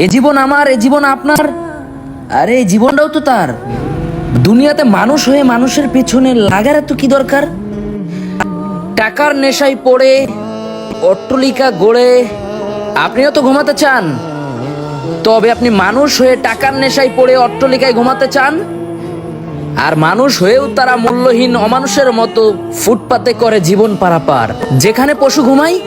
এ জীবন আমার, এ জীবন আপনার। আরে, এই জীবনটাও তো তার। দুনিয়াতে মানুষ হয়ে মানুষের পেছনে লাগার এত কি দরকার? টাকার নেশায় পড়ে, অট্টলিকা গড়ে, আপনিও তো ঘুমাতে চান। তবে আপনি মানুষ হয়ে টাকার নেশায় পড়ে, অট্টলিকায় ঘুমাতে চান। আর মানুষ হয়েও তারা মূল্যহীন, অমানুষের মতো ফুটপাতে করে জীবন পারাপার। যেখানে পশু ঘুমায়,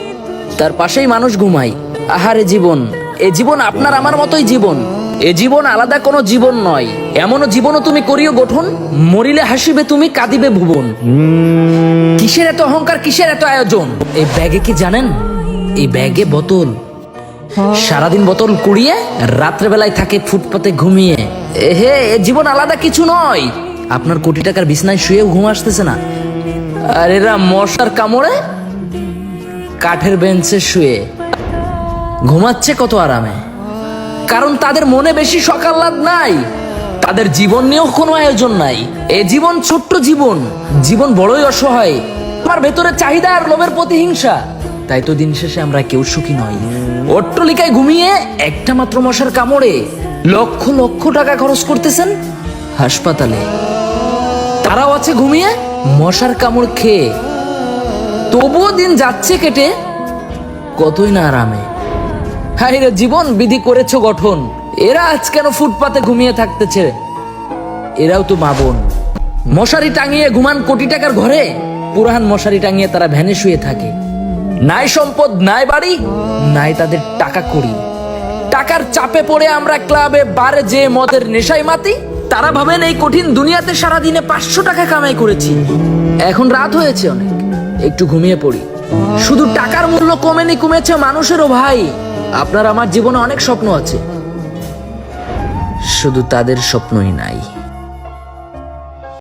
তার পাশেই মানুষ ঘুমায়। আহারে জীবন। এ জীবন আপনার আমার মতোই জীবন। এ জীবন আলাদা কোনো জীবন নয়। এমনও জীবনও তুমি করিও গঠন, মরিলে হাসিবে তুমি, কাঁদিবে ভুবন। কিসের এত অহংকার, কিসের এত আয়োজন? এই ব্যাগে কি জানেন? এই ব্যাগে বোতল। সারাদিন বোতল কুড়িয়ে, রাত্রেবেলায় থাকে ফুটপাতে ঘুমিয়ে। হে, এ জীবন আলাদা কিছু নয়। আপনার কোটি টাকার বিছনায় শুয়েও ঘুম আসতেছে না। আর এরা মশার কামড়ে কাঠের বেঞ্চে শুয়ে। ঘুমাচ্ছে কত আরামে। কারণ তাদের মনে বেশি সকাল্লাদ নাই। তাদের জীবন নিয়েও কোনো আয়োজন নাই। এ জীবন ছোট্ট জীবন। জীবন বড়ই অসহায়। আমার ভেতরে চাহিদা আর লোভের প্রতিহিংসা তাই তো দিন শেষে আমরা কেউ সুখী নই। অট্টলিকায় ঘুমিয়ে একটা মাত্র মশার কামড়ে লক্ষ লক্ষ টাকা খরচ করতেছেন হাসপাতালে। তারাও আছে ঘুমিয়ে মশার কামড় খেয়ে। তবুও দিন যাচ্ছে কেটে কতই না আরামে। হাই রে জীবন বিধি করেছ গঠন। এরা আজ কেন ফুটপাতে ঘুমিয়ে থাকতেছে? এরাও তো মাবন মশারি টাঙিয়ে ঘুমান কোটি টাকার ঘরে পুরান মশারি টাঙিয়ে তারা ভ্যানে শুয়ে থাকে। নাই সম্পদ, নাই বাড়ি, নাই তাদের টাকা করি টাকার চাপে পড়ে আমরা ক্লাবে বারে যে মদের নেশায় মাতি, তারা ভাবেন এই কঠিন দুনিয়াতে সারাদিনে পাঁচশো টাকা কামাই করেছি। এখন রাত হয়েছে অনেক, একটু ঘুমিয়ে পড়ি। শুধু টাকার মূল্য কমেনি, কমেছে মানুষেরও ভাই। আপনার আমার জীবনে অনেক স্বপ্ন আছে। শুধু তাদের স্বপ্নই নাই।